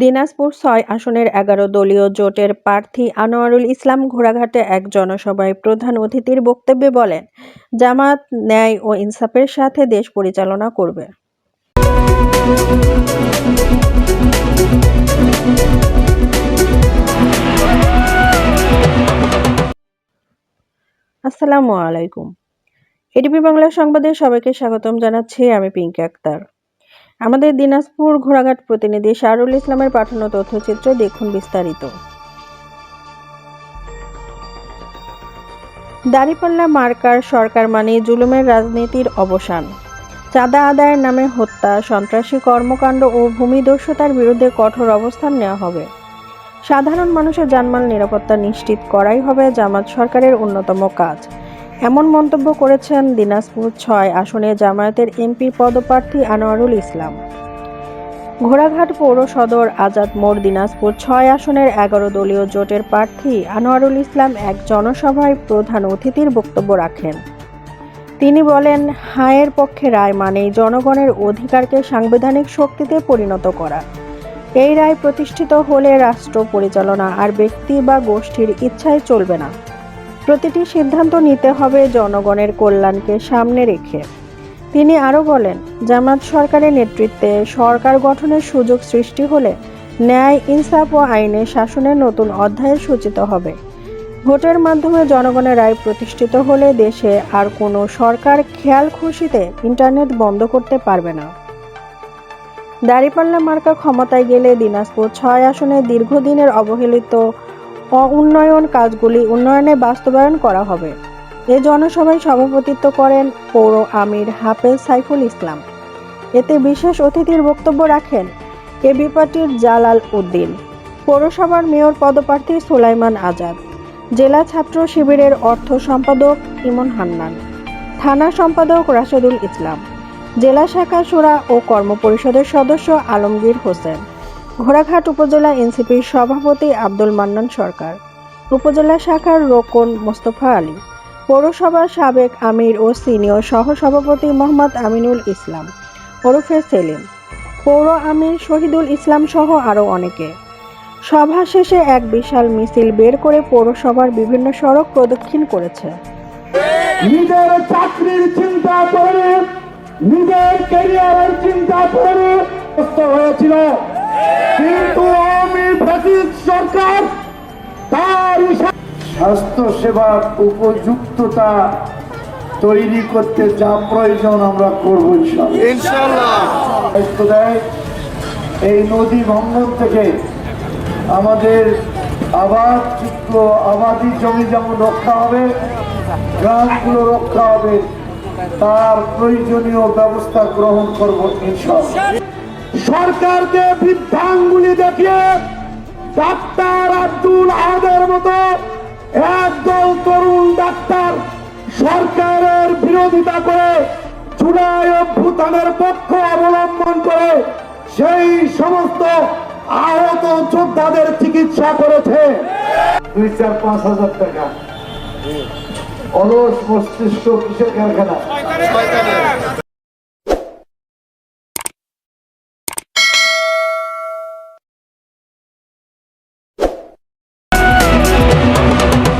দিনাজপুর ছয় আসনের এগারো দলীয় জোটের প্রার্থী আনোয়ারুল ইসলাম ঘোড়াঘাটে এক জনসভায় প্রধান অতিথির বক্তব্যে বলেন, জামাত, ন্যায় ও ইনসাফের সাথে দেশ পরিচালনা করবে। আসসালামু আলাইকুম। এডিপি বাংলা সংবাদে সবাইকে স্বাগতম জানাচ্ছি, আমি পিঙ্কি আক্তার। আমাদের দিনাজপুর ঘোড়াঘাট প্রতিনিধি শাহরুল ইসলামের পাঠানো তথ্যচিত্র দেখুন বিস্তারিত। দাঁড়িপাল্লা মার্কার সরকার মানে জুলুমের রাজনীতির অবসান। চাঁদা আদায়ের নামে হত্যা, সন্ত্রাসী কর্মকাণ্ড ও ভূমিদস্যতার বিরুদ্ধে কঠোর অবস্থান নেওয়া হবে। সাধারণ মানুষের জানমাল নিরাপত্তা নিশ্চিত করাই হবে জামাত সরকারের অন্যতম কাজ। এমন মন্তব্য করেছেন দিনাজপুর ছয় আসনে জামায়াতের এমপি পদপ্রার্থী আনোয়ারুল ইসলাম। ঘোড়াঘাট পৌর সদর আজাদ মোড় দিনাজপুর ছয় আসনের এগারো দলীয় জোটের প্রার্থী আনোয়ারুল ইসলাম এক জনসভায় প্রধান অতিথির বক্তব্য রাখেন। তিনি বলেন, হায়ের পক্ষে রায় মানেই জনগণের অধিকারকে সাংবিধানিক শক্তিতে পরিণত করা। এই রায় প্রতিষ্ঠিত হলে রাষ্ট্র পরিচালনা আর ব্যক্তি বা গোষ্ঠীর ইচ্ছায় চলবে না। প্রতিটি সিদ্ধান্ত নিতে হবে জনগণের কল্যাণকে সামনে রেখে। তিনি আরও বলেন, জামাত সরকারের নেতৃত্বে সরকার গঠনের সুযোগ সৃষ্টি হলে ন্যায়, ইনসাফ ও আইনের শাসনের নতুন অধ্যায়ের সূচিত হবে। ভোটের মাধ্যমে জনগণের রায় প্রতিষ্ঠিত হলে দেশে আর কোনো সরকার খেয়াল খুশিতে ইন্টারনেট বন্ধ করতে পারবে না। দাঁড়িপাল্লা মার্কা ক্ষমতায় গেলে দিনাজপুর ছয় আসনে দীর্ঘদিনের অবহেলিত উন্নয়ন কাজগুলি উন্নয়নে বাস্তবায়ন করা হবে। এ জনসভায় সভাপতিত্ব করেন পৌর আমির হাফেজ সাইফুল ইসলাম। এতে বিশেষ অতিথির বক্তব্য রাখেন এবি পার্টির জালাল উদ্দিন, পৌরসভার মেয়র পদপ্রার্থী সুলাইমান আজাদ, জেলা ছাত্র শিবিরের অর্থ সম্পাদক ইমন হান্নান, থানা সম্পাদক রাশেদুল ইসলাম, জেলা শাখা সুরা ও কর্মপরিষদের সদস্য আলমগীর হোসেন। ঘোড়াঘাট উপজেলা এনসিপির সভাপতি আব্দুল মান্নান সরকার, উপজেলা শাখার রোকন মোস্তফা আলী, পৌরসভার সাবেক আমির ও সিনিয়র সহসভাপতি মোহাম্মদ আমিনুল ইসলাম, ওরফে সেলিম, পৌর আমির শহীদুল ইসলাম সহ আরও অনেকে। সভা শেষে এক বিশাল মিছিল বের করে পৌরসভার বিভিন্ন সড়ক প্রদক্ষিণ করেছে। নিজের চাকরির চিন্তা করে, নিজের ক্যারিয়ারের চিন্তা করে হয়েছিল। কিন্তু আমি ব্রিটিশ সরকার তার স্বাস্থ্য সেবার উপযুক্ততা তৈরি করতে যা প্রয়োজন আমরা করব ইনশাআল্লাহ। ইনশাল্লাহ এই নদী ভঙ্গন থেকে আমাদের আবাদ চিত্র আবাদি জমি যেমন রক্ষা হবে গ্রামগুলো রক্ষা হবে তার প্রয়োজনীয় ব্যবস্থা গ্রহণ করব ইনশাআল্লাহ সরকারকে বৃদ্ধাঙ্গুলি দেখিয়ে ডাক্তার আব্দুল আহাদের মতো একদল তরুণ ডাক্তার সরকারের বিরোধিতা করে জুলাই অভ্যুত্থানের পক্ষ অবলম্বন করে সেই সমস্ত আহত যোদ্ধাদের চিকিৎসা করেছে। দুই চার পাঁচ হাজার টাকা। অলস মস্তিষ্ক কিসের কারখানা।